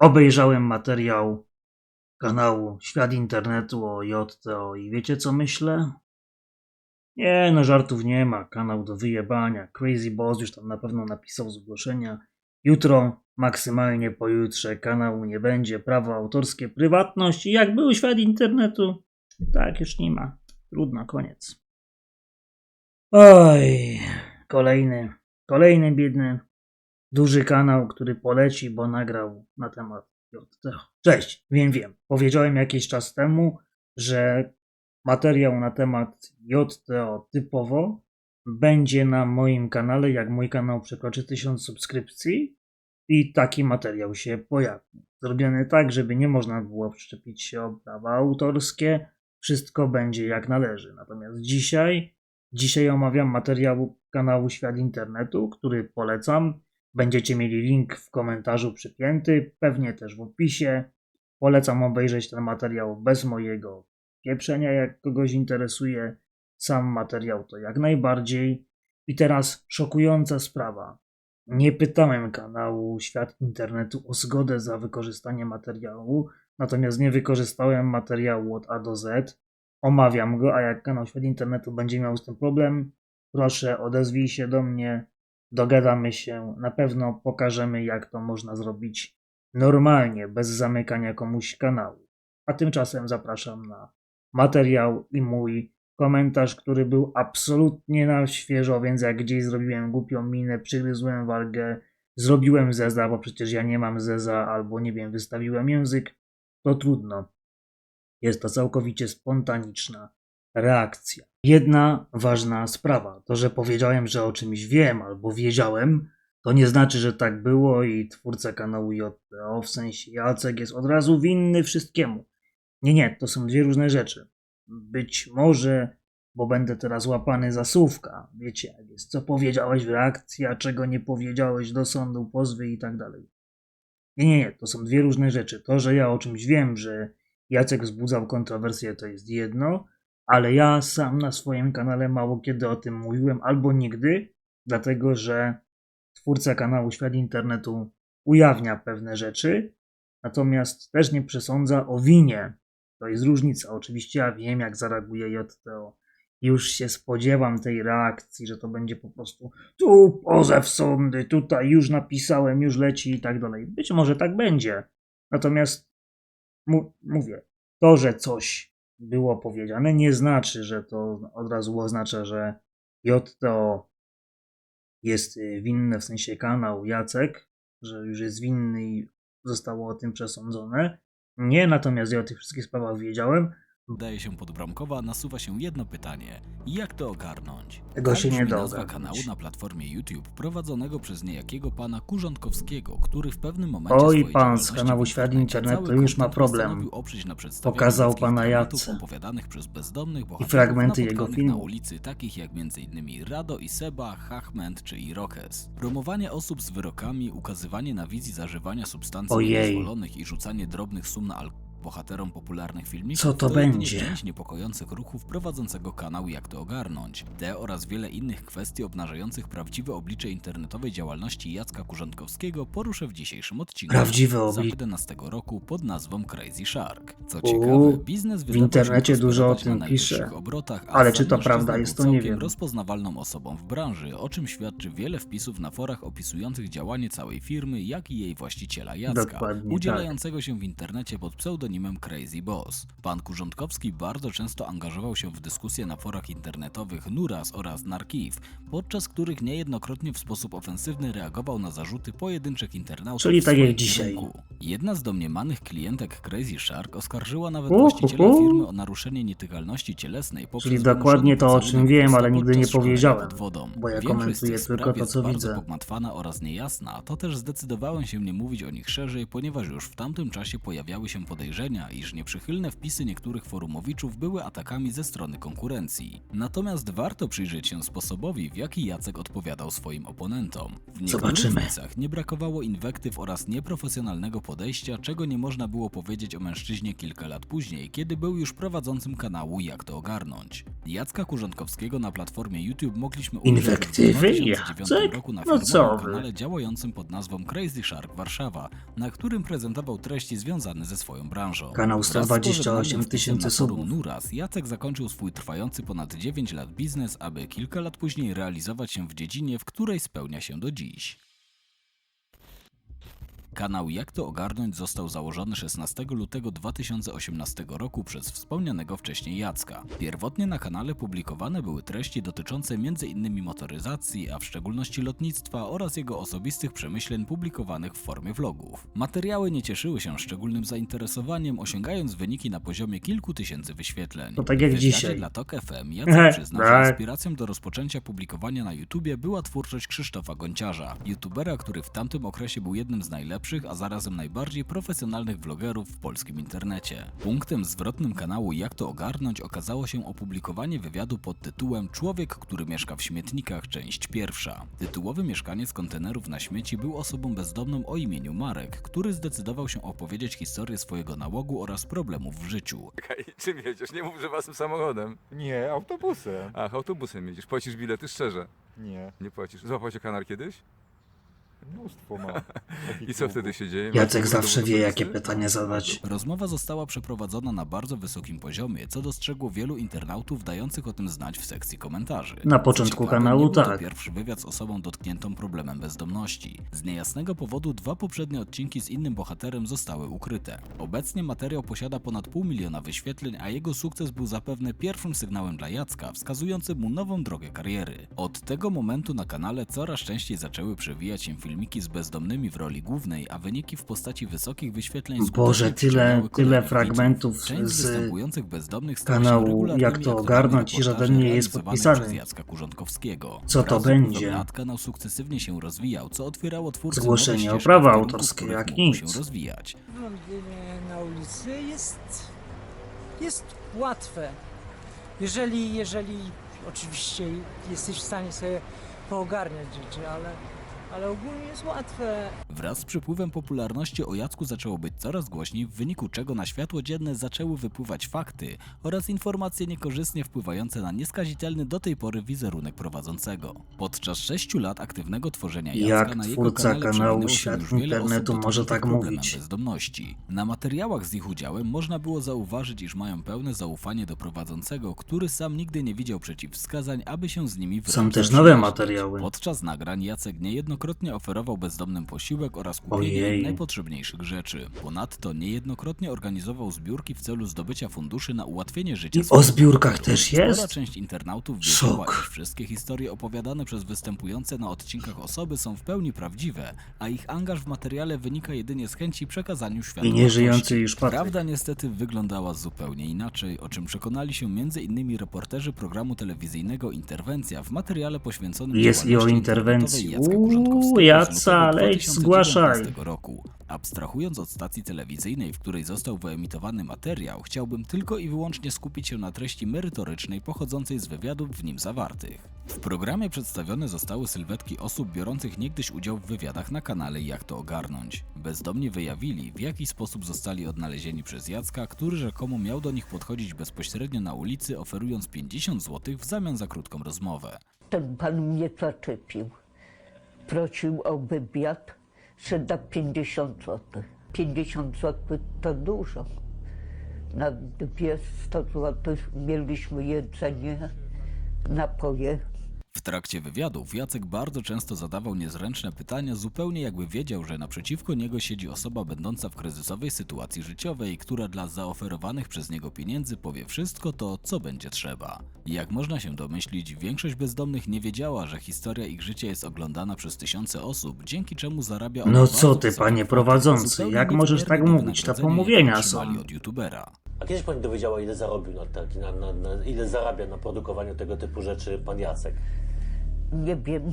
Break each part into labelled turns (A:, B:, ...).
A: Obejrzałem materiał kanału Świat Internetu o JTO i wiecie co myślę? Nie, no żartów nie ma. Kanał do wyjebania. Crazy Boss już tam na pewno napisał zgłoszenia. Jutro, maksymalnie pojutrze, kanału nie będzie. Prawo autorskie, prywatność. I jak był świat internetu, tak już nie ma. Trudno, koniec. Oj, kolejny, kolejny biedny, duży kanał, który poleci, bo nagrał na temat JTO. Cześć, wiem, wiem. Powiedziałem jakiś czas temu, że materiał na temat JTO typowo będzie na moim kanale, jak mój kanał przekroczy 1000 subskrypcji i taki materiał się pojawi. Zrobiony tak, żeby nie można było przyczepić się o prawa autorskie, wszystko będzie jak należy. Natomiast dzisiaj, dzisiaj omawiam materiał kanału Świat Internetu, który polecam. Będziecie mieli link w komentarzu przypięty, pewnie też w opisie. Polecam obejrzeć ten materiał bez mojego pieprzenia, jak kogoś interesuje. Sam materiał to jak najbardziej. I teraz szokująca sprawa. Nie pytałem kanału Świat Internetu o zgodę za wykorzystanie materiału, natomiast nie wykorzystałem materiału od A do Z. Omawiam go, a jak kanał Świat Internetu będzie miał z tym problem, proszę odezwij się do mnie, dogadamy się, na pewno pokażemy jak to można zrobić normalnie, bez zamykania komuś kanału. A tymczasem zapraszam na materiał i mój komentarz, który był absolutnie na świeżo, więc jak gdzieś zrobiłem głupią minę, przygryzłem wargę, zrobiłem zeza, bo przecież ja nie mam zeza, albo nie wiem, wystawiłem język, to trudno. Jest to całkowicie spontaniczna reakcja. Jedna ważna sprawa, to że powiedziałem, że o czymś wiem albo wiedziałem, to nie znaczy, że tak było i twórca kanału JTO, w sensie Jacek, jest od razu winny wszystkiemu. Nie, nie, to są dwie różne rzeczy. Być może, bo będę teraz łapany za słówka. Wiecie, jak jest, co powiedziałeś w reakcji, a czego nie powiedziałeś do sądu, pozwy i tak dalej. Nie, nie, nie, to są dwie różne rzeczy. To, że ja o czymś wiem, że Jacek wzbudzał kontrowersję, to jest jedno, ale ja sam na swoim kanale mało kiedy o tym mówiłem, albo nigdy, dlatego że twórca kanału Świat Internetu ujawnia pewne rzeczy, natomiast też nie przesądza o winie. To jest różnica. Oczywiście ja wiem, jak zareaguje JTO. Już się spodziewam tej reakcji, że to będzie po prostu tu pozew sądy, tutaj już napisałem, już leci i tak dalej. Być może tak będzie. Natomiast mówię, to, że coś było powiedziane, nie znaczy, że to od razu oznacza, że JTO jest y, winny, w sensie kanał Jacek, że już jest winny i zostało o tym przesądzone. Nie, natomiast ja o tych wszystkich sprawach wiedziałem.
B: Daje się podbramkowa, nasuwa się jedno pytanie. Jak to ogarnąć?
A: Tego się nie
B: brzmi
A: da
B: nazwa
A: ogarnąć.
B: kanału na platformie YouTube prowadzonego przez niejakiego pana Kurzątkowskiego, który w pewnym momencie
A: Oj,
B: swojej
A: pan z
B: działalności
A: kanału
B: w
A: Świat
B: internecie
A: Internetu
B: cały
A: już ma problem.
B: postanowił oprzeć na przedstawianiu
A: Pokazał
B: ludzkich
A: pana
B: dramatów
A: Jacę.
B: opowiadanych przez bezdomnych bohaterów
A: fragmenty jego
B: napotkanych na ulicy, takich jak m.in. Rado i Seba, Hachment czy Irokes. Promowanie osób z wyrokami, ukazywanie na wizji zażywania substancji
A: Ojej.
B: niedozwolonych i rzucanie drobnych sum na alkohol bohaterom popularnych filmików
A: Co to
B: jedynie
A: będzie?
B: część niepokojących ruchów prowadzącego kanał Jak to ogarnąć. Te oraz wiele innych kwestii obnażających prawdziwe oblicze internetowej działalności Jacka Kurzątkowskiego poruszę w dzisiejszym odcinku.
A: Prawdziwe
B: z
A: oblicze.
B: 11 roku pod nazwą Crazy Shark. Co ciekawe, biznes
A: w internecie dużo o tym pisze.
B: Obrotach,
A: Ale czy to prawda jest, to nie wiem.
B: rozpoznawalną osobą w branży, o czym świadczy wiele wpisów na forach opisujących działanie całej firmy, jak i jej właściciela Jacka,
A: Dokładnie tak.
B: udzielającego się w internecie pod pseudonimem Crazy Boss. Pan Kurzątkowski bardzo często angażował się w dyskusje na forach internetowych Nuras oraz Narkiv, podczas których niejednokrotnie w sposób ofensywny reagował na zarzuty pojedynczych internautów
A: Czyli tak jak dzisiaj.
B: kierunku. Jedna z domniemanych klientek Crazy Shark oskarżyła nawet
A: Uhu.
B: właściciela firmy o naruszenie nietykalności cielesnej poprzez
A: Czyli dokładnie to, o czym wiem, ale nigdy nie powiedziałem,
B: pod wodą.
A: bo ja komentuję tylko to, co widzę.
B: pogmatwana oraz niejasna, to też zdecydowałem się nie mówić o nich szerzej, ponieważ już w tamtym czasie pojawiały się podejrzenia, iż nieprzychylne wpisy niektórych forumowiczów były atakami ze strony konkurencji. Natomiast warto przyjrzeć się sposobowi, w jaki Jacek odpowiadał swoim oponentom. W niektórych wpisach nie brakowało inwektyw oraz nieprofesjonalnego podejścia, czego nie można było powiedzieć o mężczyźnie kilka lat później, kiedy był już prowadzącym kanału Jak to ogarnąć. Jacka Kurzątkowskiego na platformie YouTube mogliśmy ujrzeć
A: Inwektywy?
B: w 2009
A: Jacek?
B: roku na
A: No
B: firmowym
A: co wy?
B: kanale działającym pod nazwą Crazy Shark Warszawa, na którym prezentował treści związane ze swoją branżą.
A: Kanał
B: Wraz z
A: 128
B: pożegnanym wpisem
A: tysięcy
B: na forum
A: subów.
B: Nuras, Jacek zakończył swój trwający ponad 9 lat biznes, aby kilka lat później realizować się w dziedzinie, w której spełnia się do dziś. Kanał Jak to ogarnąć został założony 16 lutego 2018 roku przez wspomnianego wcześniej Jacka. Pierwotnie na kanale publikowane były treści dotyczące m.in. motoryzacji, a w szczególności lotnictwa oraz jego osobistych przemyśleń publikowanych w formie vlogów. Materiały nie cieszyły się szczególnym zainteresowaniem, osiągając wyniki na poziomie kilku tysięcy wyświetleń.
A: To tak jak dzisiaj.
B: dla TOK FM Jacek przyznał, że
A: tak.
B: inspiracją do rozpoczęcia publikowania na YouTubie była twórczość Krzysztofa Gonciarza, youtubera, który w tamtym okresie był jednym z najlepszych, a zarazem najbardziej profesjonalnych vlogerów w polskim internecie. Punktem zwrotnym kanału Jak to ogarnąć okazało się opublikowanie wywiadu pod tytułem Człowiek, który mieszka w śmietnikach, część pierwsza. Tytułowy mieszkaniec kontenerów na śmieci był osobą bezdomną o imieniu Marek, który zdecydował się opowiedzieć historię swojego nałogu oraz problemów w życiu.
C: Czekaj, czym jedziesz? Nie mów, że własnym samochodem.
D: Nie, autobusem.
C: Ach, autobusem jedziesz. Płacisz bilety szczerze.
D: Nie,
C: Nie płacisz. Złapał cię kanar kiedyś?
D: Mnóstwo ma.
C: I co wtedy się dzieje?
A: Jacek zawsze wie, jakie pytania zadać.
B: Rozmowa została przeprowadzona na bardzo wysokim poziomie, co dostrzegło wielu internautów dających o tym znać w sekcji komentarzy.
A: Na początku
B: ciekawe,
A: kanału
B: nie był to
A: tak.
B: pierwszy wywiad z osobą dotkniętą problemem bezdomności. Z niejasnego powodu dwa poprzednie odcinki z innym bohaterem zostały ukryte. Obecnie materiał posiada ponad pół miliona wyświetleń, a jego sukces był zapewne pierwszym sygnałem dla Jacka, wskazującym mu nową drogę kariery. Od tego momentu na kanale coraz częściej zaczęły przewijać się filmiki z bezdomnymi w roli głównej, a wyniki w postaci wysokich wyświetleń
A: Boże, tyle- tyle fragmentów z
B: występujących bezdomnych
A: kanału Jak to ogarnąć i żaden nie jest podpisany.
B: Jacka Kurzątkowskiego.
A: Co to będzie?
B: Kanał sukcesywnie się rozwijał, co otwierało twórcy
A: Zgłoszenie o prawa
B: w
A: autorskie, jak nic.
B: się rozwijać.
E: Wylądowanie na ulicy jest, jest łatwe. Jeżeli, jeżeli oczywiście jesteś w stanie sobie poogarniać rzeczy, ale, ale ogólnie jest łatwe.
B: Wraz z przypływem popularności o Jacku zaczęło być coraz głośniej, w wyniku czego na światło dzienne zaczęły wypływać fakty oraz informacje niekorzystnie wpływające na nieskazitelny do tej pory wizerunek prowadzącego. Podczas sześciu lat aktywnego tworzenia Jacka
A: Jak
B: na jego
A: twórca
B: kanale
A: kanału
B: przewinęło się
A: Świat
B: już wiele
A: Internetu
B: osób
A: może tak
B: problemem
A: mówić.
B: bezdomności. Na materiałach z ich udziałem można było zauważyć, iż mają pełne zaufanie do prowadzącego, który sam nigdy nie widział przeciwwskazań, aby się z nimi
A: Są też nowe materiały.
B: Podczas nagrań Jacek niejednokrotnie oferował bezdomnym posiłek oraz kupienie
A: Ojej.
B: im najpotrzebniejszych rzeczy. Ponadto niejednokrotnie organizował zbiórki w celu zdobycia funduszy na ułatwienie życia
A: I o
B: swoich
A: zbiórkach też
B: Spora
A: jest?
B: część internautów wiedziała,
A: Szok.
B: iż wszystkie historie opowiadane przez występujące na odcinkach osoby są w pełni prawdziwe, a ich angaż w materiale wynika jedynie z chęci przekazaniu światu
A: I nieżyjący już Patryk.
B: Prawda niestety wyglądała zupełnie inaczej, o czym przekonali się m.in. reporterzy programu telewizyjnego Interwencja w materiale poświęconym
A: Jest i o
B: działalności
A: interwencji.
B: internetowej Jacka
A: Uuu,
B: Kurzątkowskiego z
A: Jaca,
B: lutego
A: leć,
B: 2019
A: zgłaszaj.
B: roku. Abstrahując od stacji telewizyjnej, w której został wyemitowany materiał, chciałbym tylko i wyłącznie skupić się na treści merytorycznej pochodzącej z wywiadów w nim zawartych. W programie przedstawione zostały sylwetki osób biorących niegdyś udział w wywiadach na kanale Jak to ogarnąć. Bezdomnie wyjawili, w jaki sposób zostali odnalezieni przez Jacka, który rzekomo miał do nich podchodzić bezpośrednio na ulicy, oferując 50 zł w zamian za krótką rozmowę.
F: Ten pan mnie zaczepił. Prosił o wywiad, że da 50 zł. 50 zł to dużo. Na dwie 100 zł mieliśmy jedzenie, napoje.
B: W trakcie wywiadów Jacek bardzo często zadawał niezręczne pytania, zupełnie jakby wiedział, że naprzeciwko niego siedzi osoba będąca w kryzysowej sytuacji życiowej, która dla zaoferowanych przez niego pieniędzy powie wszystko to, co będzie trzeba. Jak można się domyślić, większość bezdomnych nie wiedziała, że historia ich życia jest oglądana przez tysiące osób, dzięki czemu zarabia ona
A: No co ty, panie prowadzący, jak możesz tak mówić? To pomówienia są.
B: od youtubera.
G: A kiedyś pani dowiedziała, ile zarobił na, na, na, na ile zarabia na produkowaniu tego typu rzeczy pan Jacek?
F: Nie wiem,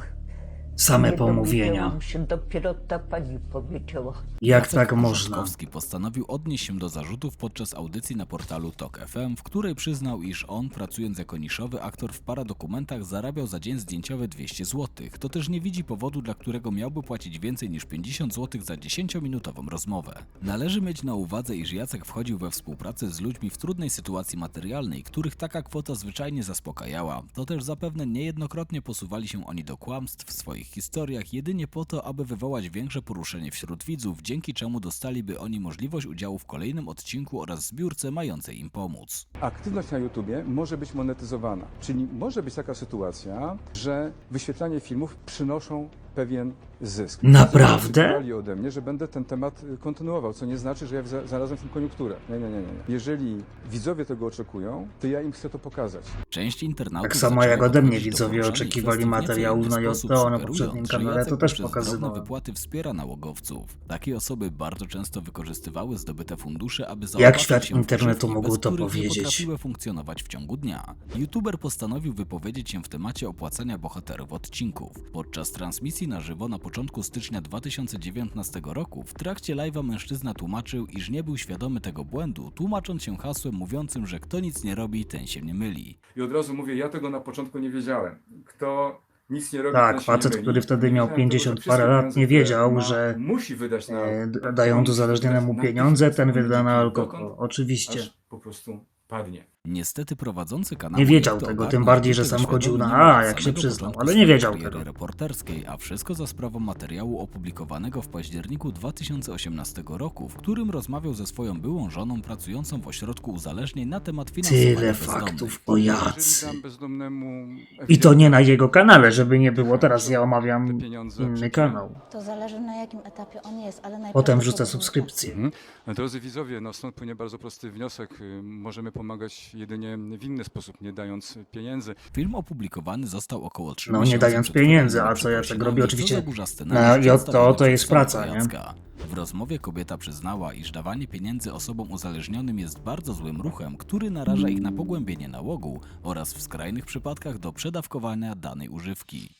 A: Same pomówienia.
F: dowiedziałam się, dopiero ta pani powiedziała.
A: Jak tak można?
B: Porządkowski postanowił odnieść się do zarzutów podczas audycji na portalu TOK FM, w której przyznał, iż on, pracując jako niszowy aktor w paradokumentach, zarabiał za dzień zdjęciowy 200 zł. To też nie widzi powodu, dla którego miałby płacić więcej niż 50 zł za 10-minutową rozmowę. Należy mieć na uwadze, iż Jacek wchodził we współpracę z ludźmi w trudnej sytuacji materialnej, których taka kwota zwyczajnie zaspokajała. To też zapewne niejednokrotnie posuwali się oni do kłamstw w swoich historiach, jedynie po to, aby wywołać większe poruszenie wśród widzów, dzięki czemu dostaliby oni możliwość udziału w kolejnym odcinku oraz zbiórce mającej im pomóc.
H: Aktywność na YouTubie może być monetyzowana, czyli może być taka sytuacja, że wyświetlanie filmów przynoszą pewien zysk.
A: Naprawdę?
H: Ode mnie, że będę ten temat y, kontynuował, co nie znaczy, że ja znalazłem w tym koniunkturę. Nie, nie, nie, nie. Jeżeli widzowie tego oczekują, to ja im chcę to pokazać.
B: Część internautów
A: Tak samo jak ode mnie widzowie oczekiwali
B: inny
A: na JTO na poprzednim kanale, to też
B: drobne wypłaty wspiera nałogowców. Takie osoby bardzo często wykorzystywały zdobyte fundusze, aby
A: Jak świat
B: się w
A: internetu mógł to powiedzieć?
B: potrafiły funkcjonować w ciągu dnia. YouTuber postanowił wypowiedzieć się w temacie opłacania bohaterów odcinków. Podczas transmisji na żywo na początku stycznia 2019 roku w trakcie live'a mężczyzna tłumaczył, iż nie był świadomy tego błędu, tłumacząc się hasłem mówiącym, że kto nic nie robi, ten się nie myli.
H: I od razu mówię, ja tego na początku nie wiedziałem. Kto nic nie robi,
A: Tak,
H: ten się
A: facet,
H: nie myli.
A: który wtedy miał
H: wiedziałem
A: 50
H: tego, że
A: parę
H: wszystkie
A: lat,
H: pieniądze,
A: nie
H: które
A: wiedział,
H: ma,
A: że,
H: musi wydać na
A: E, d- dają uzależnionemu pieniądze, ten wyda na alkohol. Oczywiście.
H: Aż po prostu padnie.
B: Niestety prowadzący kanał
A: Nie wiedział tego, tym bardziej, że sam chodził na A, jak się przyznał, ale nie wiedział tego.
B: reporterskiej, a wszystko za sprawą materiału opublikowanego w październiku 2018 roku, w którym rozmawiał ze swoją byłą żoną pracującą w ośrodku uzależnień na temat finansowania
A: Tyle
B: bezdomnych.
A: faktów o Jacy.
H: Jeżeli dam bezdomnemu
A: I to nie na jego kanale, żeby nie było. Teraz ja omawiam
H: pieniądze
A: inny kanał.
I: To zależy na jakim etapie on jest, ale
A: Potem wrzucę subskrypcję.
H: Mhm. Drodzy widzowie, no stąd płynie bardzo prosty wniosek. Y, Możemy pomagać jedynie w inny sposób, nie dając pieniędzy.
B: Film opublikowany został około 3
A: No, nie
B: miesiące
A: dając
B: przed
A: pieniędzy, a co Jacek robi?
B: co
A: Oczywiście
B: zaburza scenariusz
A: JTO
B: przedstawiony
A: to jest
B: przez
A: praca, nie?
B: Jacka. W rozmowie kobieta przyznała, iż dawanie pieniędzy osobom uzależnionym jest bardzo złym ruchem, który naraża ich na pogłębienie nałogu oraz w skrajnych przypadkach do przedawkowania danej używki.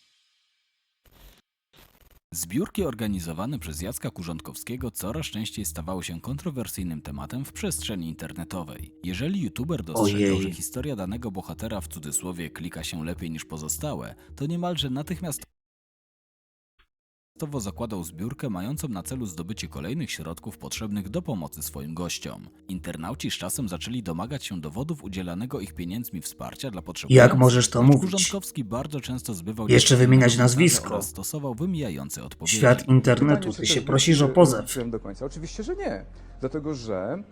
B: Zbiórki organizowane przez Jacka Kurzątkowskiego coraz częściej stawały się kontrowersyjnym tematem w przestrzeni internetowej. Jeżeli youtuber dostrzegał,
A: Ojej.
B: że historia danego bohatera w cudzysłowie klika się lepiej niż pozostałe, to niemalże natychmiast Towo zakładał zbiórkę mającą na celu zdobycie kolejnych środków potrzebnych do pomocy swoim gościom. Internauci z czasem zaczęli domagać się dowodów udzielanego ich pieniędzmi wsparcia dla potrzebujących.
A: Jak możesz to mówić?
B: Kurzątkowski bardzo często zbywał
A: Jeszcze wymieniać nazwisko.
B: oraz stosował wymijające odpowiedzi.
A: Świat internetu, ty się prosisz o pozew.
H: do końca. Oczywiście, że nie. Dlatego, że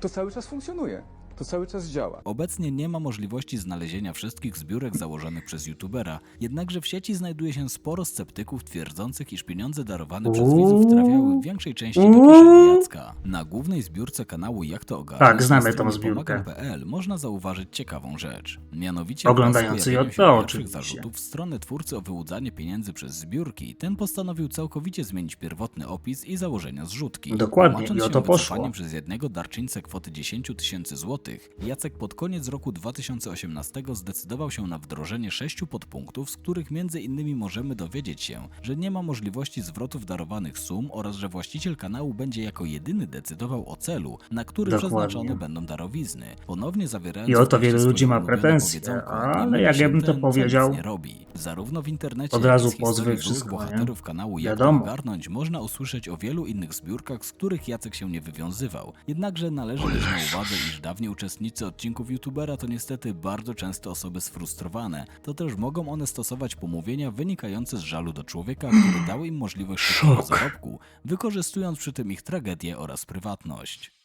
H: to cały czas funkcjonuje. To cały czas działa.
B: Obecnie nie ma możliwości znalezienia wszystkich zbiórek założonych przez youtubera, jednakże w sieci znajduje się sporo sceptyków twierdzących, iż pieniądze darowane przez widzów trafiały w większej części do kieszeni Jacka. Na głównej zbiórce kanału Jak to ogarnąć
A: Tak, znamy
B: na
A: tą zbiórkę.
B: można zauważyć ciekawą rzecz. Mianowicie
A: Oglądający
B: pierwszych
A: oczywiście.
B: zarzutów w stronę twórcy o wyłudzanie pieniędzy przez zbiórki, ten postanowił całkowicie zmienić pierwotny opis i założenia zrzutki.
A: Dokładnie, i o
B: się
A: to poszło.
B: przez jednego darczyńcę kwoty 10 tysięcy złotych, Jacek pod koniec roku 2018 zdecydował się na wdrożenie sześciu podpunktów, z których między innymi możemy dowiedzieć się, że nie ma możliwości zwrotów darowanych sum oraz że właściciel kanału będzie jako jedyny decydował o celu, na który
A: Dokładnie.
B: przeznaczone będą darowizny. Ponownie zawierając
A: I o to ludzi ma pretensje, ale
B: nie
A: jak ja bym to powiedział,
B: nie robi. Zarówno w internecie,
A: od razu pozwy, wszystko, nie?
B: bohaterów kanału Jak
A: Wiadomo.
B: ogarnąć można usłyszeć o wielu innych zbiórkach, z których Jacek się nie wywiązywał. Jednakże należy mieć na uwadze, iż dawni uczestnicy odcinków youtubera to niestety bardzo często osoby sfrustrowane. To też mogą one stosować pomówienia wynikające z żalu do człowieka, który dał im możliwość szybkiego
A: Szok.
B: zarobku, wykorzystując przy tym ich tragedię oraz prywatność.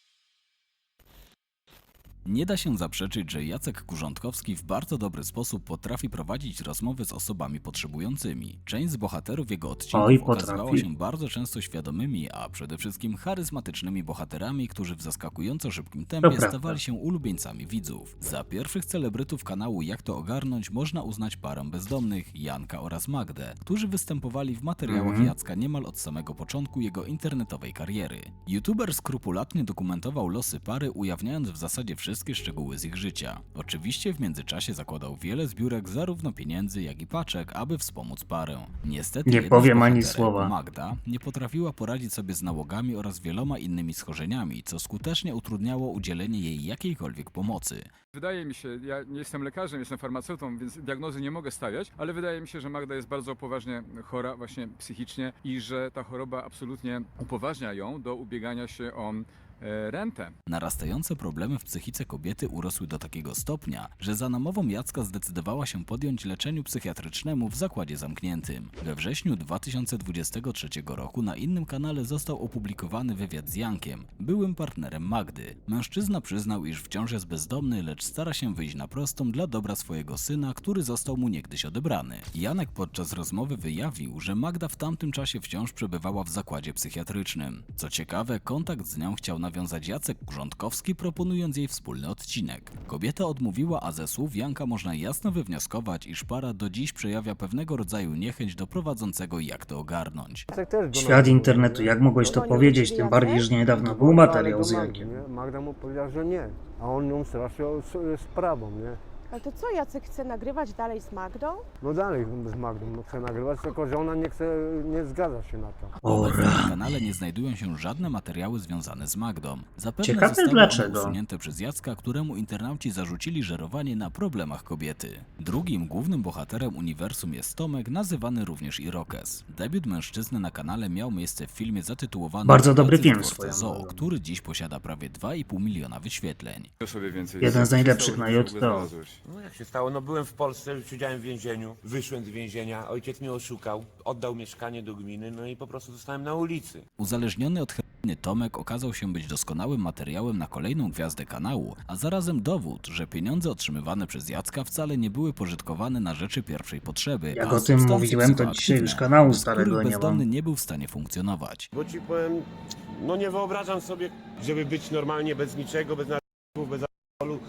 B: Nie da się zaprzeczyć, że Jacek Kurzątkowski w bardzo dobry sposób potrafi prowadzić rozmowy z osobami potrzebującymi. Część z bohaterów jego odcinków
A: Oj,
B: okazywała się bardzo często świadomymi, a przede wszystkim charyzmatycznymi bohaterami, którzy w zaskakująco szybkim tempie stawali się ulubieńcami widzów. Za pierwszych celebrytów kanału Jak to ogarnąć można uznać parę bezdomnych, Janka oraz Magdę, którzy występowali w materiałach
A: Mhm.
B: Jacka niemal od samego początku jego internetowej kariery. YouTuber skrupulatnie dokumentował losy pary, ujawniając w zasadzie wszystko, wszystkie szczegóły z ich życia. Oczywiście w międzyczasie zakładał wiele zbiórek zarówno pieniędzy, jak i paczek, aby wspomóc parę. Niestety
A: Nie powiem ani słowa.
B: Magda nie potrafiła poradzić sobie z nałogami oraz wieloma innymi schorzeniami, co skutecznie utrudniało udzielenie jej jakiejkolwiek pomocy.
H: Wydaje mi się, ja nie jestem lekarzem, jestem farmaceutą, więc diagnozy nie mogę stawiać, ale wydaje mi się, że Magda jest bardzo poważnie chora właśnie psychicznie i że ta choroba absolutnie upoważnia ją do ubiegania się o rentę.
B: Narastające problemy w psychice kobiety urosły do takiego stopnia, że za namową Jacka zdecydowała się podjąć leczeniu psychiatrycznemu w zakładzie zamkniętym. We wrześniu 2023 roku na innym kanale został opublikowany wywiad z Jankiem, byłym partnerem Magdy. Mężczyzna przyznał, iż wciąż jest bezdomny, lecz stara się wyjść na prostą dla dobra swojego syna, który został mu niegdyś odebrany. Janek podczas rozmowy wyjawił, że Magda w tamtym czasie wciąż przebywała w zakładzie psychiatrycznym. Co ciekawe, kontakt z nią chciał nawiązać Jacek Grządkowski, proponując jej wspólny odcinek. Kobieta odmówiła, a ze słów Janka można jasno wywnioskować, iż para do dziś przejawia pewnego rodzaju niechęć do prowadzącego jak to ogarnąć.
A: Świat internetu, jak mogłeś to powiedzieć, tym bardziej, że niedawno był materiał z Jankiem.
J: Magda mu powiedziała, że nie, a on ją straszył z- sprawą, nie?
K: Ale to co, Jacek chce nagrywać dalej z Magdą?
J: No dalej z Magdą chce nagrywać, tylko że ona nie chce, nie zgadza się na to.
B: Obecnie na kanale nie znajdują się żadne materiały związane z Magdą. Zapewne
A: Ciekawe
B: zostały
A: dlaczego.
B: usunięte przez Jacka, któremu internauci zarzucili żerowanie na problemach kobiety. Drugim głównym bohaterem uniwersum jest Tomek, nazywany również Irokes. Debiut mężczyzny na kanale miał miejsce w filmie zatytułowanym
A: Bardzo dobry
B: Pracy w
A: film
B: dworcu
A: swoją
B: Zoo,
A: drogą.
B: który dziś posiada prawie 2,5 miliona wyświetleń.
C: Sobie więcej.
A: Jeden z najlepszych na JTO.
C: znalazłeś?
G: No jak się stało? No byłem w Polsce, siedziałem w więzieniu, wyszłem z więzienia, ojciec mnie oszukał, oddał mieszkanie do gminy, no i po prostu zostałem na ulicy.
B: Uzależniony od heroiny Tomek okazał się być doskonałym materiałem na kolejną gwiazdę kanału, a zarazem dowód, że pieniądze otrzymywane przez Jacka wcale nie były pożytkowane na rzeczy pierwszej potrzeby.
A: Jak
B: a
A: o tym
B: substancje
A: mówiłem, to dzisiaj już
B: psychoaktywne,
A: kanału
B: bez
A: starego
B: których
A: nie
B: bezdomny
A: mam.
B: nie był w stanie funkcjonować.
G: Bo ci powiem, no nie wyobrażam sobie, żeby być normalnie bez niczego, bez narkotyków, bez alkoholu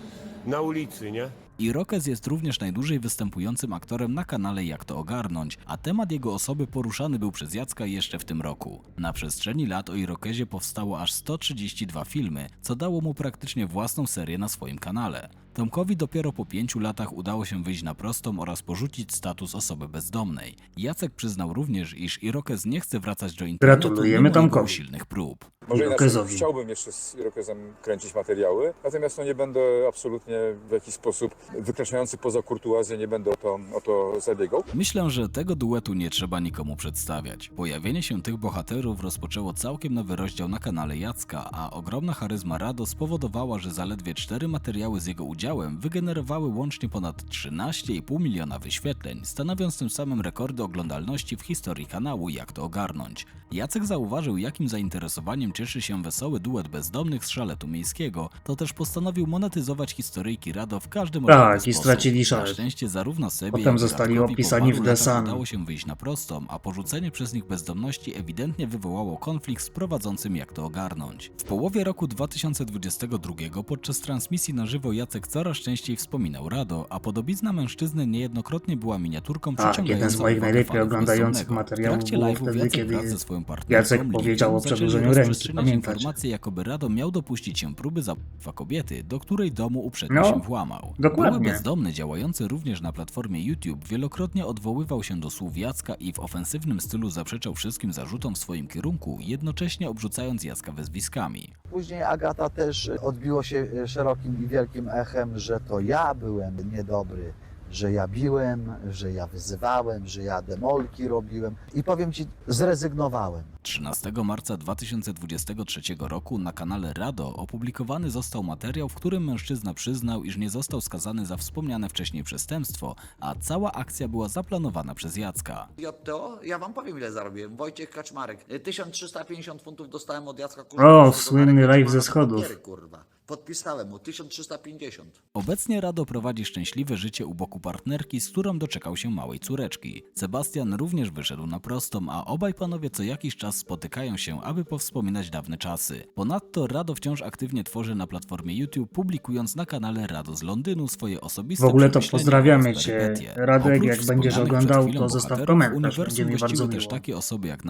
G: na ulicy, nie?
B: Irokez jest również najdłużej występującym aktorem na kanale Jak to ogarnąć, a temat jego osoby poruszany był przez Jacka jeszcze w tym roku. Na przestrzeni lat o Irokezie powstało aż 132 filmy, co dało mu praktycznie własną serię na swoim kanale. Tomkowi dopiero po pięciu latach udało się wyjść na prostą oraz porzucić status osoby bezdomnej. Jacek przyznał również, iż Irokez nie chce wracać do internetu
A: Gratulujemy
B: mimo jego
A: Tomkowi.
B: usilnych prób.
D: Może
A: Irokezowi.
D: inaczej, chciałbym jeszcze z Irokezem kręcić materiały, natomiast no nie będę absolutnie w jakiś sposób wykraczający poza kurtuazję, nie będę o to, o to zabiegał.
B: Myślę, że tego duetu nie trzeba nikomu przedstawiać. Pojawienie się tych bohaterów rozpoczęło całkiem nowy rozdział na kanale Jacka, a ogromna charyzma Rado spowodowała, że zaledwie cztery materiały z jego udziałem wygenerowały łącznie ponad 13,5 miliona wyświetleń, stanowiąc tym samym rekordy oglądalności w historii kanału Jak to ogarnąć. Jacek zauważył, jakim zainteresowaniem cieszy się wesoły duet bezdomnych z szaletu miejskiego, to też postanowił monetyzować historyjki Rado w każdym
A: Tak,
B: możliwy
A: i
B: sposób.
A: stracili
B: Na
A: szalet.
B: szczęście zarówno sobie,
A: Potem
B: jak
A: zostali
B: Radkowi
A: opisani
B: po
A: w
B: paru latach
A: Sun.
B: udało się wyjść na prostą, a porzucenie przez nich bezdomności ewidentnie wywołało konflikt z prowadzącym jak to ogarnąć. W połowie roku 2022 podczas transmisji na żywo Jacek coraz częściej wspominał Rado, a podobizna mężczyzny niejednokrotnie była miniaturką
A: Tak,
B: przyciągającą
A: jeden z moich najlepiej oglądających materiałów
B: W trakcie
A: było
B: live'ów
A: wtedy,
B: Jacek
A: kiedy
B: wraz ze swoją partnerką
A: Jacek powiedział o przedłużeniu ręki, pamiętacie?
B: informacje, jakoby Rado miał dopuścić się próby zabójstwa kobiety, do której domu uprzednio
A: No,
B: się włamał.
A: dokładnie.
B: Były bezdomny działający również na platformie YouTube wielokrotnie odwoływał się do słów Jacka i w ofensywnym stylu zaprzeczał wszystkim zarzutom w swoim kierunku, jednocześnie obrzucając Jacka wezwiskami.
L: Później Agata też odbiło się szerokim i wielkim echem, że to ja byłem niedobry, że ja biłem, że ja wyzywałem, że ja demolki robiłem i powiem ci, zrezygnowałem.
B: 13 marca 2023 roku na kanale Rado opublikowany został materiał, w którym mężczyzna przyznał, iż nie został skazany za wspomniane wcześniej przestępstwo, a cała akcja była zaplanowana przez Jacka.
L: JTO, ja wam powiem ile zarobiłem. Wojciech Kaczmarek, 1350 funtów dostałem od Jacka
A: O, słynny live ze schodów.
L: kurwa. Podpisałem mu 1350.
B: Obecnie Rado prowadzi szczęśliwe życie u boku partnerki, z którą doczekał się małej córeczki. Sebastian również wyszedł na prostą, a obaj panowie co jakiś czas spotykają się, aby powspominać dawne czasy. Ponadto Rado wciąż aktywnie tworzy na platformie YouTube, publikując na kanale Rado z Londynu swoje osobiste
A: W ogóle to
B: przemyślenia
A: pozdrawiamy
B: oraz
A: cię,
B: perypetie.
A: Radek,
B: Oprócz
A: jak będziesz
B: wspomnianych
A: oglądał,
B: chwilą
A: to zostaw
B: bohaterów,
A: komentarz,
B: uniwersum
A: będzie mi
B: gościły
A: bardzo
B: też
A: miło.
B: takie osoby jak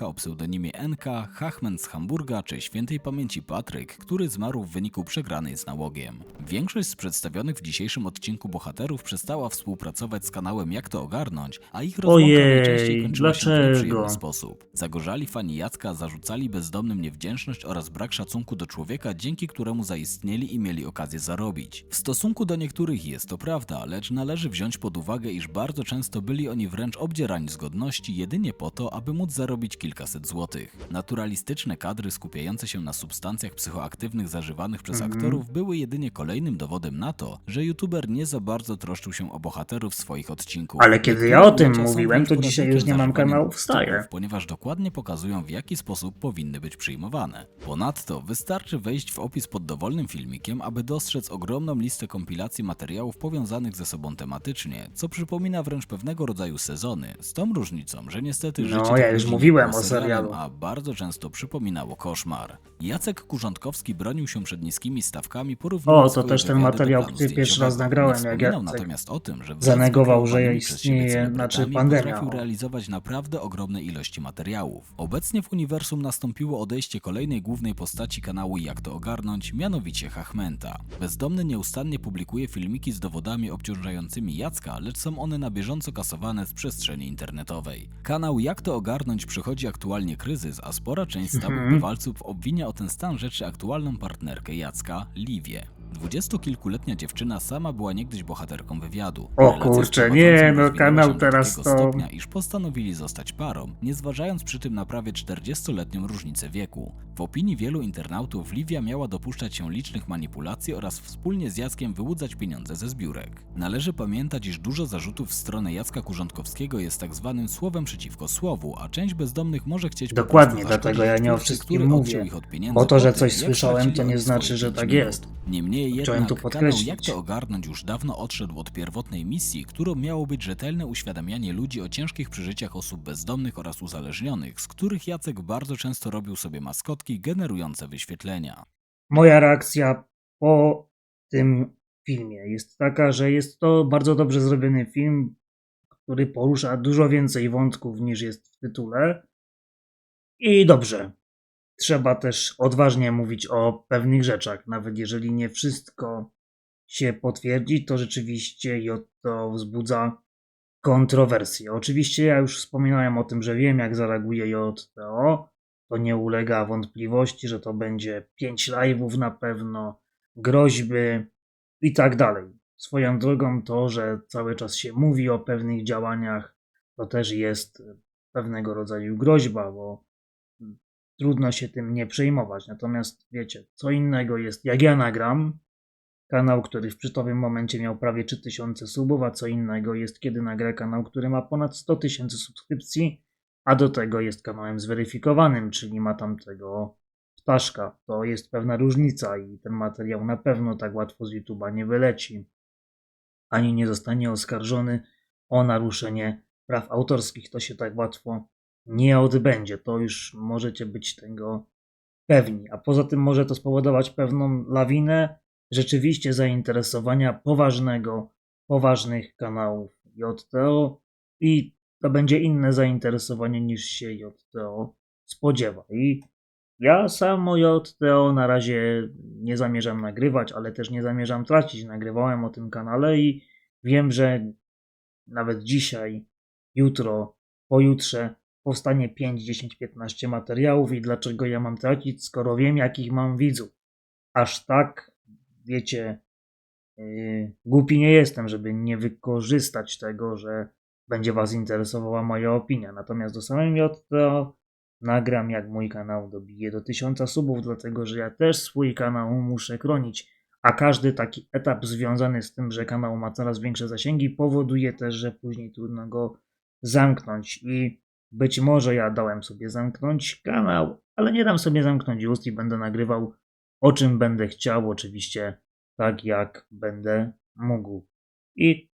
B: o pseudonimie NK, Hachmen z Hamburga czy świętej pamięci Patryk, który zmarł w wyniku przegranej z nałogiem. Większość z przedstawionych w dzisiejszym odcinku bohaterów przestała współpracować z kanałem Jak to ogarnąć, a ich
A: Ojej,
B: najczęściej kończyła się w nieprzyjemny sposób. Zagorzali fani Jacka zarzucali bezdomnym niewdzięczność oraz brak szacunku do człowieka, dzięki któremu zaistnieli i mieli okazję zarobić. W stosunku do niektórych jest to prawda, lecz należy wziąć pod uwagę, iż bardzo często byli oni wręcz obdzierani z godności jedynie po to, aby móc zarobić kilkaset złotych. Naturalistyczne kadry skupiające się na substancjach psychoaktywnych zażywanych przez
A: Mhm.
B: aktorów były jedynie kolejnym dowodem na to, że youtuber nie za bardzo troszczył się o bohaterów swoich odcinków.
A: Ale kiedy ja o tym mówiłem, to dzisiaj już nie mam kanału
B: podstawów, ponieważ dokładnie pokazują w jaki sposób powinny być przyjmowane. Ponadto wystarczy wejść w opis pod dowolnym filmikiem, aby dostrzec ogromną listę kompilacji materiałów powiązanych ze sobą tematycznie, co przypomina wręcz pewnego rodzaju sezony, z tą różnicą, że niestety
A: No,
B: życie
A: ja
B: tej
A: już mówiłem o serialu.
B: a bardzo często przypominało koszmar. Jacek Kurzątkowski bronił się przed niskimi stawkami, porównując
A: O, to też ten materiał, który pierwszy raz nagrałem, jak
B: wspominał
A: Jacek
B: natomiast o tym, że
A: zanegował, że istnieje, znaczy pandemia,
B: potrafił realizować naprawdę ogromne ilości materiałów. Obecnie w uniwersum nastąpiło odejście kolejnej głównej postaci kanału Jak to ogarnąć, mianowicie Hachmenta. Bezdomny nieustannie publikuje filmiki z dowodami obciążającymi Jacka, lecz są one na bieżąco kasowane z przestrzeni internetowej. Kanał Jak to ogarnąć przechodzi aktualnie kryzys, a spora część stałych
A: Mhm.
B: bywalców obwinia o ten stan rzeczy aktualną partnerkę Jacka, Livię. Dwudziestokilkuletnia dziewczyna sama była niegdyś bohaterką wywiadu.
A: O
B: Relacja
A: kurczę, nie, no kanał teraz to-
B: stopnia, iż postanowili zostać parą, nie zważając przy tym na prawie 40-letnią różnicę wieku. W opinii wielu internautów Livia miała dopuszczać się licznych manipulacji oraz wspólnie z Jackiem wyłudzać pieniądze ze zbiórek. Należy pamiętać, iż dużo zarzutów w stronę Jacka Kurzątkowskiego jest tak zwanym słowem przeciwko słowu, a część bezdomnych może chcieć
A: Dokładnie, dlatego ja nie o wszystkim mówię. Bo to, że coś słyszałem, to nie znaczy, że tak jest.
B: Niemniej
A: Chciałem
B: jednak
A: to
B: kanał
A: podkreślić.
B: Jak to ogarnąć już dawno odszedł od pierwotnej misji, którą miało być rzetelne uświadamianie ludzi o ciężkich przeżyciach osób bezdomnych oraz uzależnionych, z których Jacek bardzo często robił sobie maskotki generujące wyświetlenia.
A: Moja reakcja po tym filmie jest taka, że jest to bardzo dobrze zrobiony film, który porusza dużo więcej wątków niż jest w tytule. I dobrze. Trzeba też odważnie mówić o pewnych rzeczach, nawet jeżeli nie wszystko się potwierdzi, to rzeczywiście to wzbudza kontrowersje. Oczywiście ja już wspominałem o tym, że wiem jak zareaguje JTO. To nie ulega wątpliwości, że to będzie 5 live'ów na pewno, groźby i tak dalej. Swoją drogą to, że cały czas się mówi o pewnych działaniach, to też jest pewnego rodzaju groźba, bo trudno się tym nie przejmować. Natomiast wiecie, co innego jest jak ja nagram, kanał, który w przytowym momencie miał prawie 3000 subów, a co innego jest kiedy nagra kanał, który ma ponad 100 tysięcy subskrypcji, a do tego jest kanałem zweryfikowanym, czyli ma tam tego ptaszka. To jest pewna różnica i ten materiał na pewno tak łatwo z YouTube'a nie wyleci, ani nie zostanie oskarżony o naruszenie praw autorskich. To się tak łatwo nie odbędzie. To już możecie być tego pewni. A poza tym może to spowodować pewną lawinę rzeczywiście zainteresowania poważnego, poważnych kanałów JTO i to będzie inne zainteresowanie niż się JTO spodziewa. I ja samo JTO na razie nie zamierzam nagrywać, ale też nie zamierzam tracić. Nagrywałem o tym kanale i wiem, że nawet dzisiaj, jutro, pojutrze powstanie 5, 10, 15 materiałów i dlaczego ja mam tracić, skoro wiem, jakich mam widzów. Aż tak, wiecie, yy, głupi nie jestem, żeby nie wykorzystać tego, że będzie Was interesowała moja opinia. Natomiast do samym JTO nagram, jak mój kanał dobije do 1000 subów, dlatego że ja też swój kanał muszę chronić. A każdy taki etap związany z tym, że kanał ma coraz większe zasięgi, powoduje też, że później trudno go zamknąć. I być może ja dałem sobie zamknąć kanał, ale nie dam sobie zamknąć ust i będę nagrywał o czym będę chciał, oczywiście tak jak będę mógł. I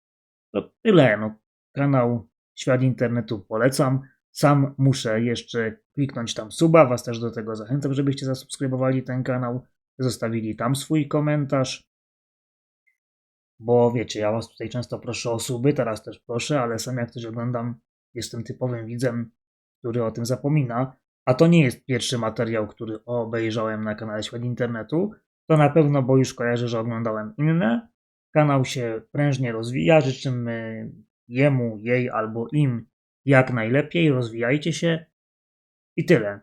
A: to tyle. No, kanał Świat Internetu polecam. Sam muszę jeszcze kliknąć tam suba, was też do tego zachęcam, żebyście zasubskrybowali ten kanał, zostawili tam swój komentarz. Bo wiecie, ja was tutaj często proszę o suby, teraz też proszę, ale sam jak coś oglądam, jestem typowym widzem, który o tym zapomina, a to nie jest pierwszy materiał, który obejrzałem na kanale Świat Internetu, to na pewno, bo już kojarzę, że oglądałem inne. Kanał się prężnie rozwija, życzymy jemu, jej albo im jak najlepiej, rozwijajcie się i tyle.